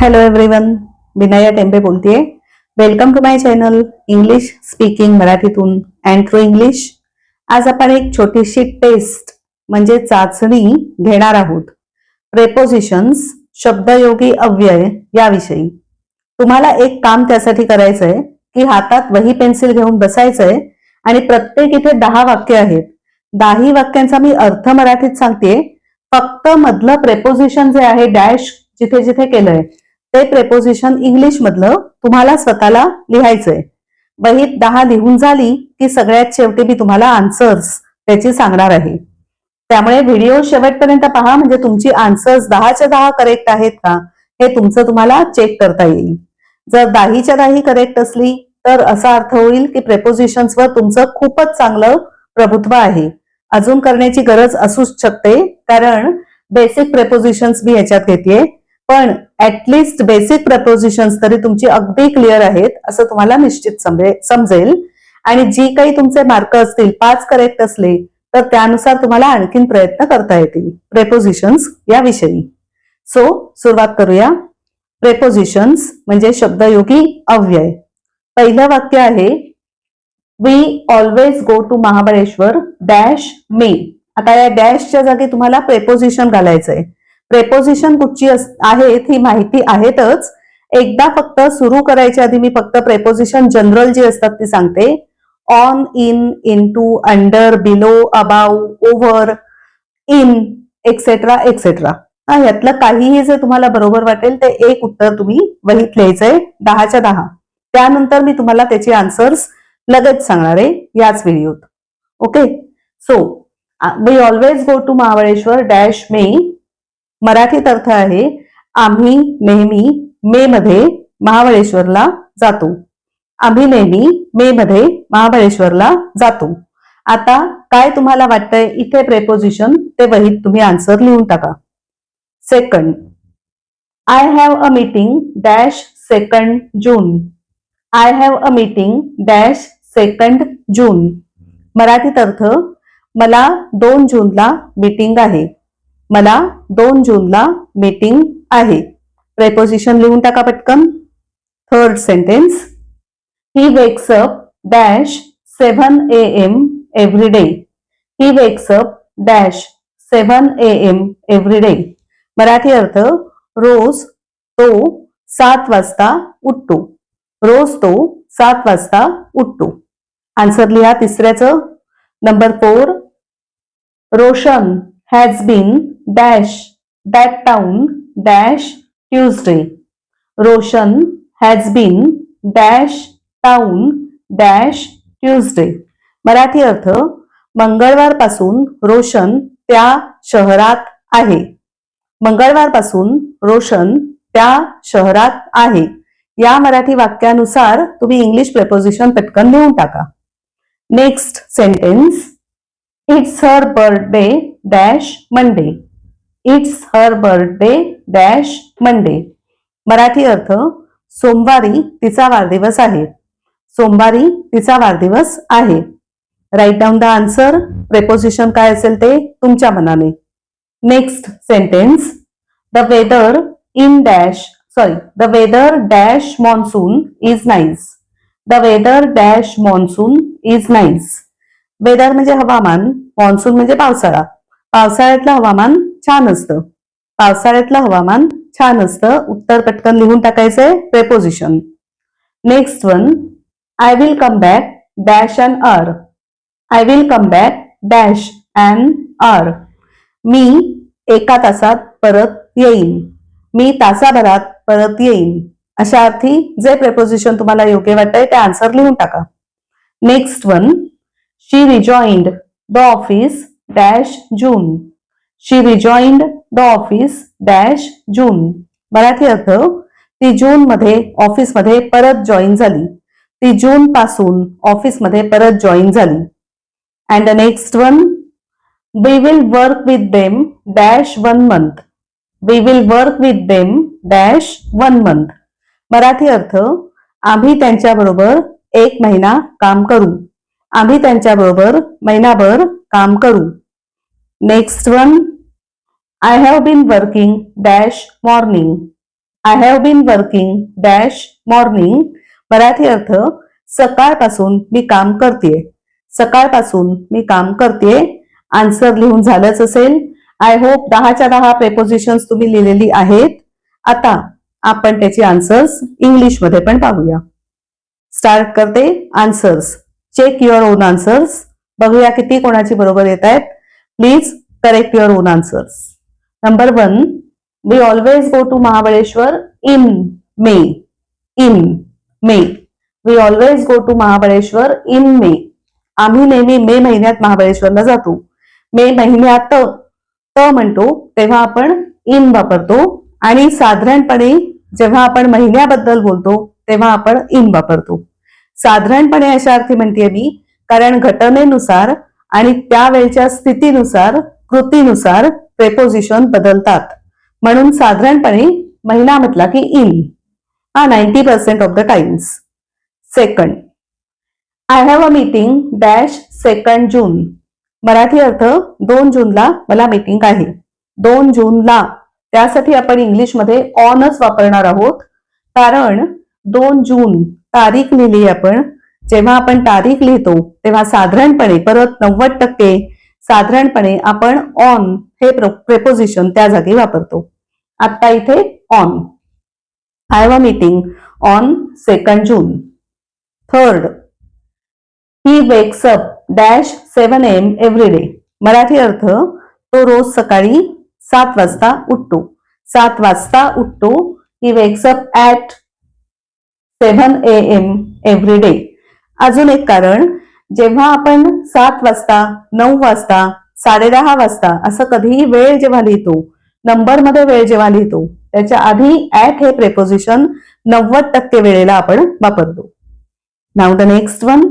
Hello everyone Vinaya Tembe बोलतेय. Welcome to my channel English speaking मराठीतून and through English आज आपण एक छोटीशी टेस्ट म्हणजे चाचणी घेणार आहोत. प्रेपोजिशन्स शब्दयोगी अव्यय याविषयी. तुम्हाला एक काम त्यासाठी करायचंय की हातात वही पेन्सिल घेऊन बसायचंय आणि प्रत्येक इथे दहा वाक्य आहेत. दहाही वाक्यांचा मी अर्थ मराठीत सांगते फक्त मधलं प्रेपोजिशन जे आहे डॅश जिथे जिथे केलंय ते प्रेपोजिशन इंग्लिश मधलं तुम्हाला स्वतःला लिहायचंय. बहीत दहा लिहून झाली की सगळ्यात शेवटी मी तुम्हाला आन्सर्स त्याची सांगणार आहे. त्यामुळे व्हिडिओ शेवटपर्यंत पहा म्हणजे तुमची आन्सर्स दहाच्या दहा करेक्ट आहेत का हे तुमचं तुम्हाला चेक करता येईल. जर दहीच्या दाही करेक्ट असली तर असा अर्थ होईल की प्रेपोजिशन्सवर तुमचं खूपच चांगलं प्रभुत्व आहे. अजून करण्याची गरज असूच शकते कारण बेसिक प्रेपोजिशन्स मी याच्यात घेते पण ऍटलिस्ट बेसिक प्रपोजिशन्स तरी तुमची अगदी क्लिअर आहेत असं तुम्हाला निश्चित समजेल. आणि जी काही तुमचे मार्क असतील पाच करेक्ट असले तर त्यानुसार तुम्हाला आणखीन प्रयत्न करता येतील. प्रेपोजिशन्स याविषयी. सो सुरुवात करूया. प्रेपोजिशन्स म्हणजे शब्दयोगी अव्यय. पहिलं वाक्य आहे we always go to Mahabaleshwar dash May आता या डॅशच्या जागी तुम्हाला प्रेपोजिशन घालायचंय. प्रेपोजिशन कुठची अस- आहेत ही माहिती आहेतच. एकदा फक्त सुरू करायच्या आधी मी फक्त प्रेपोजिशन जनरल जी असतात ती सांगते. On in in to under below above over in etcetera etcetera यातलं काहीही जे तुम्हाला बरोबर वाटेल ते एक उत्तर तुम्ही वहीत लिहायचंय. दहाच्या दहा. त्यानंतर मी तुम्हाला त्याची आन्सर्स लगेच सांगणार आहे याच व्हिडिओत okay so we always go to Mahabaleshwar dash May मराठीत अर्थ आहे आम्ही नेहमी मे मध्ये महाबळेश्वरला जातो. आम्ही नेहमी मे मध्ये महाबळेश्वरला जातो. आता काय तुम्हाला वाटतंय इथे प्रेपोजिशन ते वहीत तुम्ही आन्सर लिहून टाका. Second I have a meeting dash second June I have a meeting dash second June मराठीत अर्थ मला दोन जूनला मीटिंग आहे. मला दोन जूनला मीटिंग आहे. प्रेपोजिशन लिहून टाका पटकन. Third sentence he wakes up dash seven A M every day he wakes up dash seven A M every day Marathi अर्थ रोज तो सात वाजता उठतो. रोज तो सात वाजता उठतो. आन्सर लिहा तिसऱ्याचं. Number four Roshan. Has been dash that town dash Tuesday Roshan has been dash town dash Tuesday Marathi अर्थ मंगळवारपासून रोशन त्या शहरात आहे. मंगळवारपासून रोशन त्या शहरात आहे. या मराठी वाक्यानुसार तुम्ही इंग्लिश प्रेपोजिशन पटकन लिहून टाका. Next sentence it's her birthday dash Monday it's her birthday dash Monday Marathi अर्थ सोमवारी तिचा वाढदिवस आहे. सोमवारी तिचा वाढदिवस आहे. Write down the answer preposition काय असेल ते तुमच्या मनाने. Next sentence the weather in dash sorry the weather dash monsoon is nice the weather dash monsoon is nice weather म्हणजे हवामान मॉन्सून म्हणजे पावसाळा. पावसाळ्यातलं हवामान छान असतं. पावसाळ्यातलं हवामान छान असतं. उत्तर पटकन लिहून टाकायचंय. Preposition next one I will come back dash an hour I will come back dash an hour मी एका तासात परत येईन. मी तासाभरात परत येईन. अशा अर्थी जे प्रेपोजिशन तुम्हाला योग्य वाटतंय ते आन्सर लिहून टाका. Next one she rejoined the office dash June she rejoined the office dash June Marathi अर्थ ती जून मध्ये ऑफिसमध्ये परत जॉईन झाली. ती जून पासून ऑफिसमध्ये परत जॉईन झाली. And the next one we will work with them dash one month we will work with them dash one month Marathi अर्थ आम्ही त्यांच्याबरोबर एक महिना काम करू. आम्ही त्यांच्याबरोबर महिनाभर काम करू. Next one I have been working dash morning I have been working dash morning Marathi अर्थ सकाळपासून मी काम करतेय. सकाळपासून मी काम करतेय. आन्सर लिहून झालंच असेल. आय होप दहाच्या दहा प्रेपोजिशन्स तुम्ही लिहिलेली आहेत. आता आपण त्याची आन्सर्स इंग्लिशमध्ये पण पाहूया. स्टार्ट करते answers check your own answers बघूया किती कोणाची बरोबर येत आहेत. Please correct your own answers number one we always go to Mahabaleshwar in May in May we always go to Mahabaleshwar in May आम्ही नेहमी मे महिन्यात महाबळेश्वरला जातो. मे महिन्यात त म्हणतो तेव्हा आपण इन वापरतो. आणि साधारणपणे जेव्हा आपण महिन्याबद्दल बोलतो तेव्हा आपण इन वापरतो. साधारणपणे अशा अर्थी म्हणते मी. कारण घटनेनुसार आणि त्यावेळच्या स्थितीनुसार कृतीनुसार प्रेपोजिशन बदलतात. म्हणून साधारणपणे महिना म्हटला की इन हा ninety percent of the times second I have a meeting dash second June Marathi अर्थ दोन जूनला मला मीटिंग आहे. दोन जूनला. त्यासाठी आपण इंग्लिशमध्ये ऑनच वापरणार आहोत. कारण दोन जून तारीख लिहिली आपण. जेव्हा आपण तारीख लिहितो तेव्हा साधारणपणे परत नव्वद टक्के साधारणपणे आपण ऑन हे प्रेपोजिशन त्या जागी वापरतो. आता इथे on I a meeting on second June third he wakes up dash seven M every day Marathi अर्थ तो रोज सकाळी सात वाजता उठतो. सात वाजता उठतो he wakes up at seven A M every day. अजून एक कारण जेव्हा आपण सात वाजता नऊ वाजता साडेदहा वाजता असं कधीही वेळ जेव्हा लिहितो नंबरमध्ये वेळ जेव्हा लिहितो त्याच्या आधी ऍट हे प्रेपोजिशन नव्वद टक्के वेळेला आपण वापरतो. नाव the next one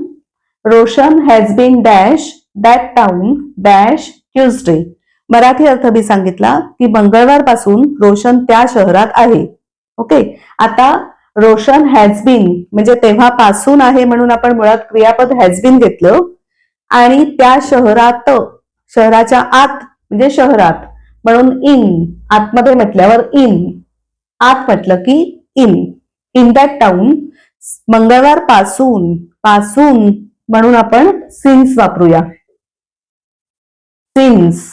Roshan has been dash that town dash Tuesday Marathi अर्थ मी सांगितला की मंगळवारपासून रोशन त्या शहरात आहे. ओके आता रोशन हॅज बीन म्हणजे तेव्हापासून आहे म्हणून आपण मुळात क्रियापद हॅज बीन घेतलं. आणि त्या शहरात शहराच्या आत म्हणजे शहरात म्हणून इन आतमध्ये म्हटल्यावर इन आत म्हटलं की इन इन दॅट टाउन मंगळवारपासून पासून म्हणून आपण सिन्स वापरूया. सिन्स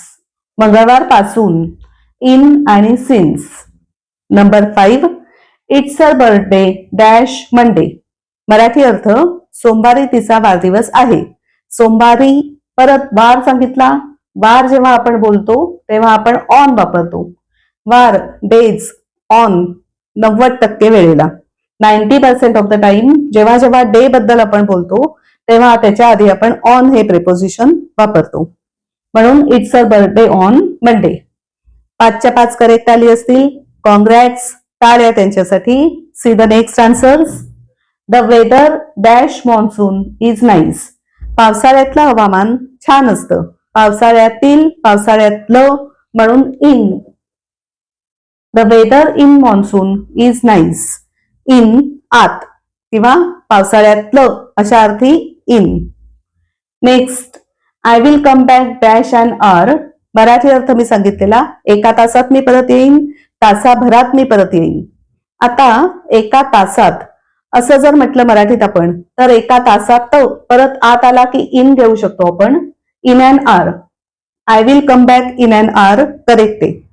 मंगळवारपासून इन आणि since number five it's her birthday dash Monday Marathi अर्थ सोमवारी तिचा वाढदिवस आहे. सोमवारी परत वार सांगितला. वार जेव्हा आपण बोलतो तेव्हा आपण ऑन वापरतो. वार डेज ऑन नव्वद टक्के वेळेला. Ninety percent of the time जेव्हा जेव्हा डे बद्दल आपण बोलतो तेव्हा त्याच्या आधी आपण ऑन हे प्रिपोझिशन वापरतो. म्हणून it's a birthday on Monday पाचच्या पाच करेक्ट आली असतील. कॉंग्रॅट्स टाळ्या त्यांच्यासाठी. See the next answers the weather dash monsoon is nice पावसाळ्यातलं हवामान छान असतं. पावसाळ्यातील पावसाळ्यातलं म्हणून in the weather in monsoon is nice in आत. किंवा पावसाळ्यातलं अशा अर्थी in next I will come back dash an hour Marathi अर्थ मी सांगितलेला. एका तासात मी परत येईन. तासाभरात मी परत येईन. आता एका तासात असं जर म्हटलं मराठीत आपण तर एका तासात तर परत आत आला की इन घेऊ शकतो आपण. In an hour. I will come back in an hour correct. आहे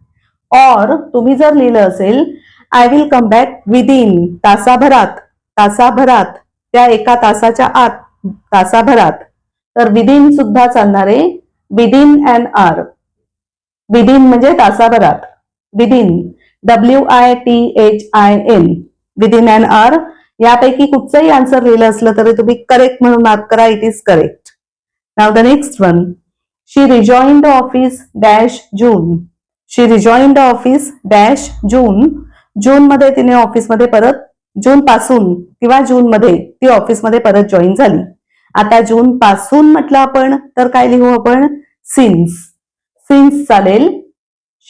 ऑर तुम्ही जर लिहिलं असेल I will come back within तासाभरात तासाभरात त्या एका तासाच्या आत तासाभरात. तर विदिन सुद्धा चालणारे विदिन अँड आर. विदिन म्हणजे तासाभरात. Within W I T H I N within and or यापैकी कुठचंही आन्सर लिहिलं असलं तरी तुम्ही करेक्ट म्हणून मार्क करा it is correct now the next one she rejoin the office dash June she rejoin the office dash June जून मध्ये तिने ऑफिसमध्ये परत जून पासून किंवा जून मध्ये ती ऑफिसमध्ये परत जॉईन झाली. आता जून पासून म्हटलं आपण तर काय लिहू आपण? सिन्स सिन्स चालेल.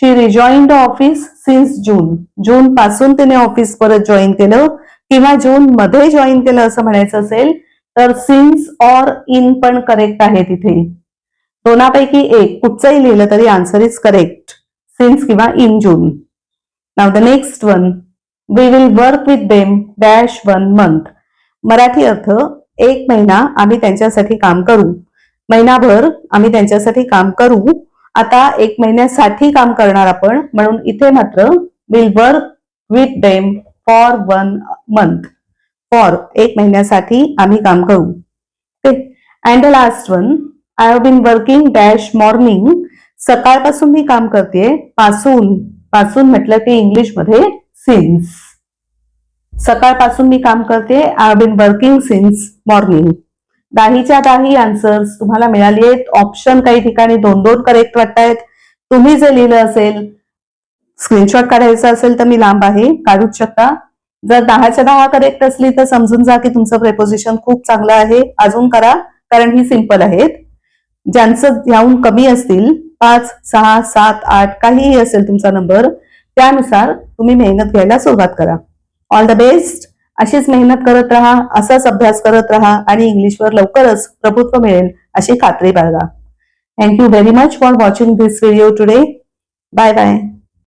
She rejoin the office since June जून पासून तिने ऑफिस परत जॉईन केलं. किंवा जून मध्ये जॉईन केलं असं म्हणायचं असेल तर सिन्स ऑर इन पण करेक्ट आहे तिथे. दोनापैकी एक कुठचंही लिहिलं तरी आन्सर इज करेक्ट सिन्स किंवा in June now the next one we will work with them dash one month Marathi अर्थ एक महिना आम्ही त्यांच्यासाठी काम करू. महिनाभर आम्ही त्यांच्यासाठी काम करू. आता एक महिन्यासाठी काम करणार आपण म्हणून इथे मात्र will work with them for one month for एक महिन्यासाठी आम्ही काम करू. And last one I have been working dash morning सकाळपासून मी काम करते पासून पासून म्हटलं की इंग्लिशमध्ये सिन्स सकाळपासून मी काम करते I have been working since morning दाहीच्या दाही आन्सर्स तुम्हाला मिळाली आहेत. ऑप्शन काही ठिकाणी दोन दोन करेक्ट वाटतायत. तुम्ही जे लिहिलं असेल स्क्रीनशॉट काढायचा असेल तर मी लांब आहे काढूच शकता. जर दहाच्या दहा करेक्ट असली तर समजून जा की तुमचं प्रेपोजिशन खूप चांगलं आहे. अजून करा कारण ही सिंपल आहेत. ज्यांचं ह्याहून कमी असतील पाच सहा सात आठ काहीही असेल तुमचा नंबर त्यानुसार तुम्ही मेहनत घ्यायला सुरुवात करा. ऑल द बेस्ट अशीच मेहनत करत राहा असाच अभ्यास करत राहा आणि इंग्लिशवर लवकरच प्रभुत्व मिळेल अशी खात्री बाळगा. Thank you very much for watching this video today bye bye